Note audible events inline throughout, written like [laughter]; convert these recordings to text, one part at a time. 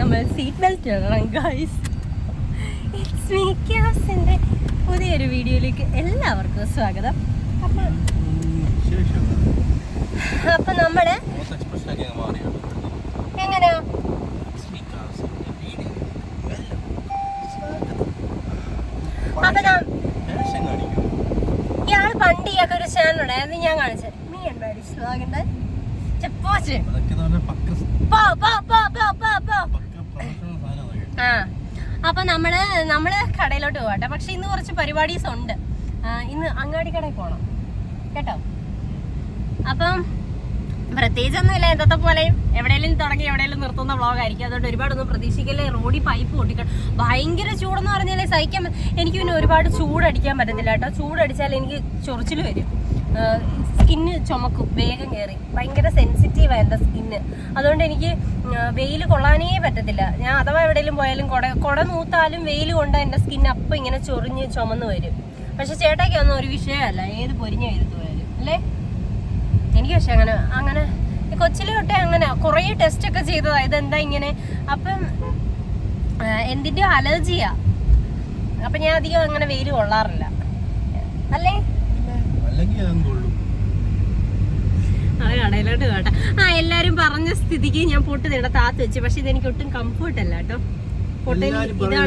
നമ്മൾ seat belt ഇടണം guys it's me ക്യാപ്സിന്റെ പുതിയൊരു വീഡിയോയിലേക്ക് എല്ലാവർക്കും സ്വാഗതം. അപ്പം അപ്പം നമ്മൾ എങ്ങനെയാ? ഇയാൾ പണ്ട് ഇയാൾക്ക് ഒരു ചാനൽ ഉണ്ടായിരുന്നു ഞാൻ കാണിച്ചത് നീ എന്തായാലും സ്വാഗതം ചെപ്പോച്ച് അതൊക്കെ എന്ന് പറഞ്ഞാൽ പക്ക പോ പോ പോ പോ പോ പോ പക്ക പ്രൊഫഷണൽ സാധനം അതൊക്കെ അപ്പൊ നമ്മൾ നമ്മൾ കടയിലോട്ട് പോകട്ടെ പക്ഷെ ഇന്ന് കുറച്ച് പരിപാടീസ് ഉണ്ട്. ഇന്ന് അങ്ങാടി കടയിൽ പോണം. കേട്ടോ? അപ്പം പ്രത്യേകിച്ചൊന്നുമില്ല. എന്തത്തെ പോലെയും എവിടെയെങ്കിലും തുടങ്ങി എവിടെയെങ്കിലും നിർത്തുന്ന വ്ളോഗ് ആയിരിക്കും അതുകൊണ്ട് ഒരുപാടൊന്നും പ്രതീക്ഷിക്കല്ലേ. റോഡി പൈപ്പ് പൊട്ടിക്കണം ഭയങ്കര ചൂടെന്ന് പറഞ്ഞാലേ സഹിക്കാൻ എനിക്ക് പിന്നെ ഒരുപാട് ചൂടടിക്കാൻ പറ്റത്തില്ല കേട്ടോ. ചൂടടിച്ചാൽ എനിക്ക് ചൊറിച്ചിൽ വരും. സ്കിന്ന് ചുമക്കും വേഗം കയറി. ഭയങ്കര സെൻസിറ്റീവ് ആയിരുന്നു സ്കിന്ന്. അതുകൊണ്ട് എനിക്ക് വെയിൽ കൊള്ളാനേ പറ്റത്തില്ല. ഞാൻ അഥവാ എവിടെയെങ്കിലും പോയാലും കുട കുട നൂത്താലും വെയിൽ കൊണ്ട് എന്റെ സ്കിൻ അപ്പം ഇങ്ങനെ ചൊറിഞ്ഞ് ചുമന്ന് വരും. പക്ഷെ ചേട്ടായിക്കൊന്നും ഒരു വിഷയമല്ല. ഏത് പൊരിഞ്ഞ വെയിലത്ത് പോയാലും. അല്ലേ? എനിക്ക് പക്ഷെ അങ്ങനെ അങ്ങനെ കൊച്ചിലെ തൊട്ടേ അങ്ങനെ കുറേ ടെസ്റ്റ് ഒക്കെ ചെയ്തതാ. ഇതെന്താ ഇങ്ങനെ? അപ്പം എന്തിന്റെയോ അലർജിയാ. അപ്പം ഞാൻ അധികം അങ്ങനെ വെയിൽ കൊള്ളാറില്ല. അല്ലേ? അല്ലെങ്കിൽ ഞാൻ കൊള്ളും കടയിലോട്ട് കേട്ടെ. ആ എല്ലാരും പറഞ്ഞ സ്ഥിതിക്ക് ഞാൻ പൊട്ട് നേടാ താത്ത് വെച്ച്. പക്ഷെ ഇതെനിക്ക് ഒട്ടും കംഫർട്ട് അല്ല കേട്ടോ. എല്ലാരും പറഞ്ഞു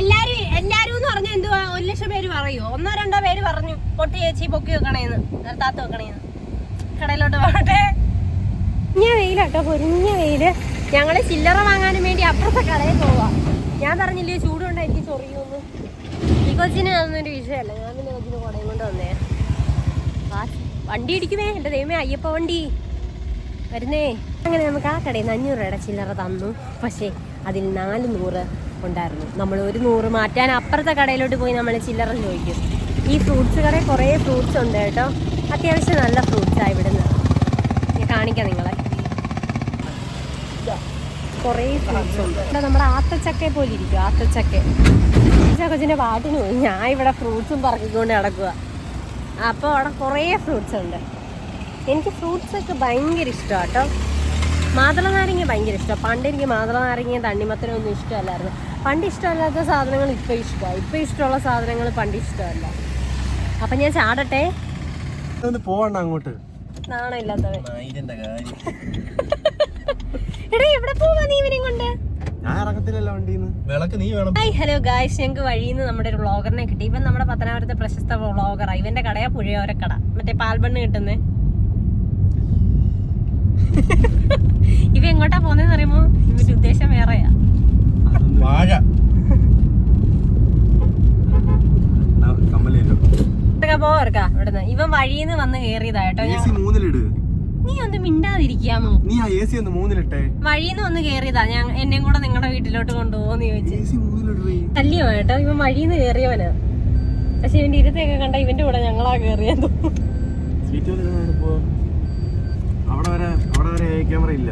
എല്ലാരും എന്ന് പറഞ്ഞാൽ എന്തുവാ? ഒരു ലക്ഷം പേര് പറയൂ. ഒന്നോ രണ്ടോ പേര് പറഞ്ഞു പൊട്ടി ചേച്ചി പൊക്കി വെക്കണേന്ന്. താത്ത വെക്കണേന്ന്. കടയിലോട്ട് പോകട്ടെ. പൊരിഞ്ഞ വെയിലാട്ടോ പൊരിഞ്ഞ വെയിൽ. ഞങ്ങൾ ചില്ലറ വാങ്ങാനും വേണ്ടി അപ്പുറത്തെ കടയിൽ പോവാ. ഞാൻ പറഞ്ഞില്ലേ ഈ കൊച്ചിന് അതൊന്നൊരു വിഷയമല്ല ഞാൻ പിന്നെ കൊച്ചിന് കുടയും കൊണ്ട് വന്നേ. വണ്ടി ഇടിക്കുമേ എന്റെ ദൈവമേ അയ്യപ്പ വണ്ടി. വരുന്നേ. അങ്ങനെ നമുക്ക് ആ കടയിൽ നിന്ന് അഞ്ഞൂറ് രൂപയുടെ ചില്ലറ തന്നു. പക്ഷേ അതിൽ നാല് നൂറ് ഉണ്ടായിരുന്നു. നമ്മൾ ഒരു നൂറ് മാറ്റാൻ അപ്പുറത്തെ കടയിലോട്ട് പോയി നമ്മൾ ചില്ലറ ചോദിക്കും. ഈ ഫ്രൂട്ട്സ് കടയിൽ കുറേ ഫ്രൂട്ട്സ് ഉണ്ട് കേട്ടോ. അത്യാവശ്യം നല്ല ഫ്രൂട്ട്സാണ് ഇവിടുന്ന്. ഞാൻ കാണിക്കാം നിങ്ങളെ. കുറേ ഫ്രൂട്ട്സ് ഉണ്ട്. നമ്മുടെ ആത്തച്ചക്ക പോലെ ഇരിക്കും ആത്തച്ചക്ക. കൊച്ചിന്റെ പാട്ടിന് പോയി. ഞാൻ ഇവിടെ ഫ്രൂട്ട്സും പറക്കിക്കൊണ്ട് നടക്കുക അപ്പോൾ അവിടെ കുറേ ഫ്രൂട്ട്സ് ഉണ്ട്. എനിക്ക് ഫ്രൂട്ട്സ് ഒക്കെ ഭയങ്കര ഇഷ്ടമാണ് കേട്ടോ. മാതള നാരങ്ങ ഭയങ്കര ഇഷ്ടമാണ് പണ്ട് എനിക്ക് മാതള നാരങ്ങയും തണ്ണിമത്തനും ഒന്നും ഇഷ്ടമല്ലായിരുന്നു. പണ്ട് ഇഷ്ടമല്ലാത്ത സാധനങ്ങൾ ഇപ്പോൾ ഇഷ്ടമാണ് ഇപ്പോൾ ഇഷ്ടമുള്ള സാധനങ്ങൾ പണ്ട് ഇഷ്ടമല്ല. അപ്പം ഞാൻ ചാടട്ടെ? പോവണ്ട അങ്ങോട്ട്. നാണം ഇല്ലാത്തവൻ ഇതിന്റെ കാര്യം? എടാ എവിടെ പോവാ നീ ഇവനെയും കൊണ്ട്? ഞാൻ ഇറങ്ങത്തില്ലല്ലോ വണ്ടിന്ന്. വിളക്ക് നീ വേണം. Hi hello guys. ഞങ്ങൾക്ക് വഴിയിൽ നിന്ന് നമ്മുടെ ഒരു വ്ളോഗറിനെ കിട്ടി. ഇവൻ നമ്മുടെ പത്തനാപുരത്തെ പ്രശസ്ത വ്ളോഗർ ഇവന്റെ കടയാ പുഴയോര കട മറ്റേ പാൽബണ്ണ് കിട്ടുന്നേ. ഇവ എങ്ങോട്ടാ പോന്നെന്ന് അറിയുമോ? ഇവന്റെ ഉദ്ദേശം വേറെയാ വാഴ കമ്മലല്ലോ ഇതൊക്കെ ഇവിടുന്ന്. ഇവൻ വഴിയിൽ നിന്ന് വന്ന് കേറിയതാ കേട്ടോ എ ഞാൻ. മൂന്നിലിട്. നീ ഒന്ന് മിണ്ടാതിരിക്കാമോ? നീ ആ എ സി ഒന്ന് മൂന്നിലിട്ടെ. വഴിയിൽ നിന്ന് വന്ന് കേറിയതാ ഞാൻ എന്നെയും കൂടെ നിങ്ങളുടെ വീട്ടിലോട്ട് കൊണ്ടുപോകുന്ന് ചോദിച്ചു. തല്ലിയോ കേട്ടോ ഇവൻ വഴിയിൽ നിന്ന് കേറിയവനാ. പക്ഷെ ഇവന്റെ ഇരുത്തൊക്കെ കണ്ട ഇവന്റെ കൂടെ ഞങ്ങളാ കേറിയത്. അവിടെ വരെ അവിടെ വരെ ക്യാമറ ഇല്ല.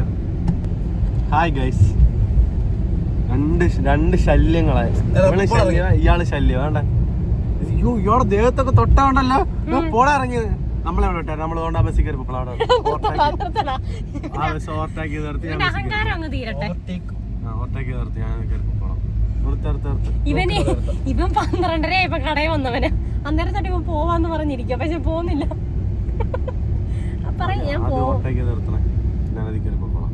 ഹായ് ഗൈസ് രണ്ട് രണ്ട് ശല്യങ്ങളായി. ഇയാൾ ശല്യം വേണ്ട. അയ്യോ ഇയാളുടെ ദേഹത്തൊക്കെ തൊട്ടാണ്ടല്ലോ പോടാ ഇറങ്ങിയത്. നമ്മളെവിടെ വിട്ടാ നമ്മൾ കൊണ്ട് ആ ബസ്സിൽ കയറി അവിടെ. [laughs] ആ ബസ് ഓവർടേക്ക് നിർത്തി ഞാൻ ബസ്സിൽ കയറി. അഹങ്കാരം അങ്ങ് തീരട്ടെ. ആ ഓവർടേക്ക് നിർത്തി ഞാൻ കയറി പോകണം നിർത്ത് നിർത്ത് നിർത്ത്. ഇവന് ഇവൻ പന്ത്രണ്ടര ഇപ്പൊ കടയിൽ വന്നവന്. അന്നേരം തൊട്ട് ഇവൻ പോവാന്ന് പറഞ്ഞിരിക്കുക പക്ഷെ പോകുന്നില്ല. പറയും ഞാൻ ആദ്യം പോവും. ഓവർടേക്ക് നിർത്തണേ. ഞാൻ അതിൽ കയറി പോകണം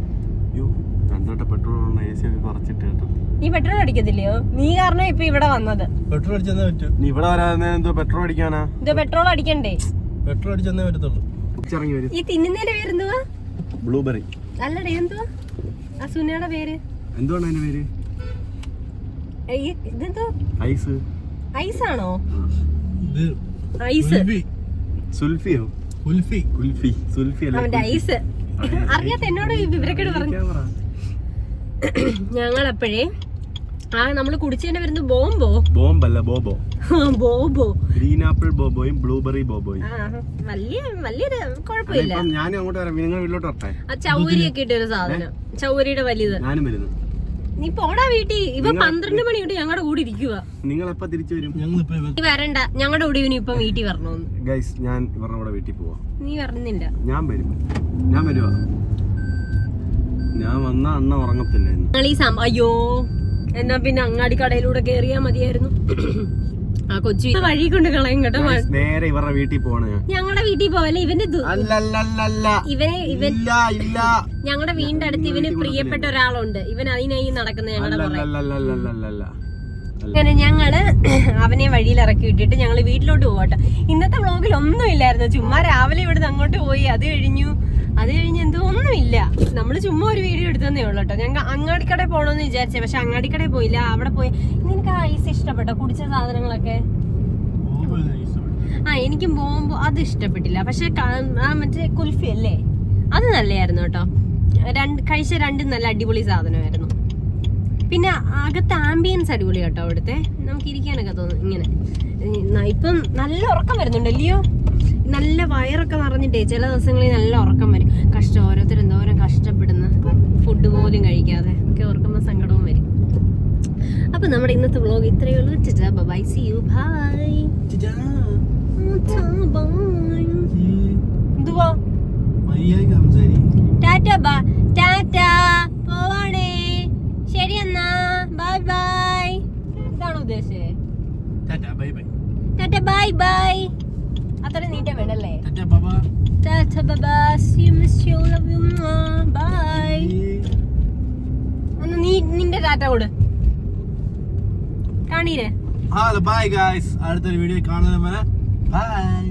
അയ്യോ രണ്ടോട്ടെ പെട്രോൾ എ സി ഒക്കെ കുറച്ചിട്ട് കേട്ടോ. നീ പെട്രോൾ അടിക്കത്തില്ലയോ? നീ കാരണം ഇപ്പൊ ഇവിടെ വന്നത്. പെട്രോൾ അടിച്ചെന്നേ പറ്റൂ. നീ ഇവിടെ വരാതെ എന്തോ പെട്രോൾ അടിക്കാനാ? ഇത് പെട്രോൾ അടിക്കണ്ടേ? പെട്രോൾ അടിച്ചെന്നേ പറ്റത്തുള്ളൂ. ഇറങ്ങി വരും. ഈ തിന്നുന്നതിന്റെ പേരെന്തുവാ? ബ്ലൂബെറി അല്ലടേ എന്തുവാ? ആ സുനയുടെ പേര്. എന്തുവാണ് അതിന്റെ പേര്? ഇതെന്തോ? ഐസ് ആണോ? ഇത് ഐസ് സുൽഫിയോ? കുൽഫി. കുൽഫി. സുൽഫി അല്ല? അവന്റെ ഐസ് അറിയാത്ത എന്നോട് ഈ വിവരക്കേട് പറഞ്ഞു. ഞങ്ങൾ അപ്പോഴേ ആ നമ്മൾ കുടിച്ചതിന്റെ വരുന്നത് ബോംബോ? ബോംബല്ല ബോബോ. ബോബോ. ഗ്രീൻ ആപ്പിൾ ബോബോയും ബ്ലൂബെറി ബോബോയും. ആ വലിയ വലിയൊരു കുഴപ്പമില്ല. ഞാൻ ഞാനും അങ്ങോട്ട് വരാം. നിങ്ങൾ വീട്ടിലോട്ട് വരട്ടെ. ആ ചൗരിയൊക്കെ ഇട്ടൊരു സാധനം. ചൗരിയുടെ വലുത് ഞാനും വരുന്നു നീ പോടാ വീട്ടിൽ. ഇവ പന്ത്രണ്ട് മണി തൊട്ട് ഞങ്ങളുടെ കൂടെ ഇരിക്കുക നിങ്ങൾ എപ്പോ തിരിച്ചു വരും? നീ വരണ്ട. ഞങ്ങളുടെ കൂടെ ഇനി ഇപ്പൊ വീട്ടിൽ വരണോന്ന് ഗൈസ് ഞാൻ ഇവരുടെ കൂടെ വീട്ടിൽ പോവാം. നീ വരുന്നില്ല ഞാൻ വരും. ഞാൻ വരുവാ. ഞാൻ വന്ന അണ്ണ ഉറങ്ങത്തില്ല ഇന്ന്. ഈ അയ്യോ. എന്നാ പിന്നെ അങ്ങാടി കടയിലൂടെ കേറിയാ മതിയായിരുന്നു. ആ കൊച്ചു വഴി കൊണ്ട് കളയും കേട്ടോ നേരെ ഇവരുടെ വീട്ടിൽ പോണ ഞങ്ങളുടെ വീട്ടിൽ പോവല്ലേ? ഇവന്റെ ഇവനെ ഇവൻ ഞങ്ങളുടെ വീടിന്റെ അടുത്ത് ഇവന് പ്രിയപ്പെട്ട ഒരാളുണ്ട്. ഇവൻ അതിനായി നടക്കുന്ന ഞങ്ങളുടെ അങ്ങനെ ഞങ്ങൾ അവനെ വഴിയിൽ ഇറക്കി വിട്ടിട്ട് ഞങ്ങൾ വീട്ടിലോട്ട് പോകട്ടെ ഇന്നത്തെ വ്ളോഗിൽ ഒന്നും ഇല്ലായിരുന്നു ചുമ്മാ രാവിലെ ഇവിടുന്ന് അങ്ങോട്ട് പോയി. അത് കഴിഞ്ഞു. അത് കഴിഞ്ഞ് എന്തോ ഒന്നുമില്ല നമ്മൾ ചുമ്മാ ഒരു വീഡിയോ എടുത്തതന്നേ ഉള്ളൂ കേട്ടോ ഞങ്ങൾ അങ്ങാടിക്കടയിൽ പോകണമെന്ന് വിചാരിച്ചേ. പക്ഷെ അങ്ങാടിക്കടയിൽ പോയില്ല. അവിടെ പോയി. നിനക്ക് ഐസ് ഇഷ്ടപ്പെട്ടോ? കുടിച്ച സാധനങ്ങളൊക്കെ? ആ എനിക്കും പോകുമ്പോ അത് ഇഷ്ടപ്പെട്ടില്ല. പക്ഷെ മറ്റേ കുൽഫി അല്ലേ? അത് നല്ലതായിരുന്നു കേട്ടോ രണ്ട് കഴിച്ച രണ്ടും നല്ല അടിപൊളി സാധനമായിരുന്നു. പിന്നെ അകത്ത് ആംബിയൻസ് അടിപൊളി കേട്ടോ അവിടുത്തെ. നമുക്ക് ഇരിക്കാനൊക്കെ തോന്നുന്നു ഇങ്ങനെ ഇപ്പം നല്ല ഉറക്കം വരുന്നുണ്ട് അല്ലയോ നല്ല വയറൊക്കെ നിറഞ്ഞിട്ടേ ചില ദിവസങ്ങളിൽ നല്ല ഉറക്കം വരും. കഷ്ടം ഓരോരുത്തർ എന്തോരം കഷ്ടപ്പെടുന്ന. ഫുഡ് പോലും കഴിക്കാതെ ഒക്കെ ഓർക്കുമ്പോൾ സങ്കടവും വരും. അപ്പൊ നമ്മുടെ ഇന്നത്തെ വ്ളോഗ് ഇത്രയേ ഉള്ളൂ. Bye see you bye. എന്തുവാ? ടാറ്റ ബാ ടാറ്റ. പോവാണേ. ശരി എന്നാ. Bye bye. ഇതാണോ ഉദ്ദേശിച്ചേ ടാറ്റ ബൈ ബൈ. അത്ര ടാറ്റ See you, miss you. Love you, you Bye. ഒന്ന് നീ നിന്റെ ടാറ്റ കൊടു. കാണീരേ ബൈ ഗായ്സ് അടുത്തൊരു വീഡിയോ കാണുന്നവരെ ബൈ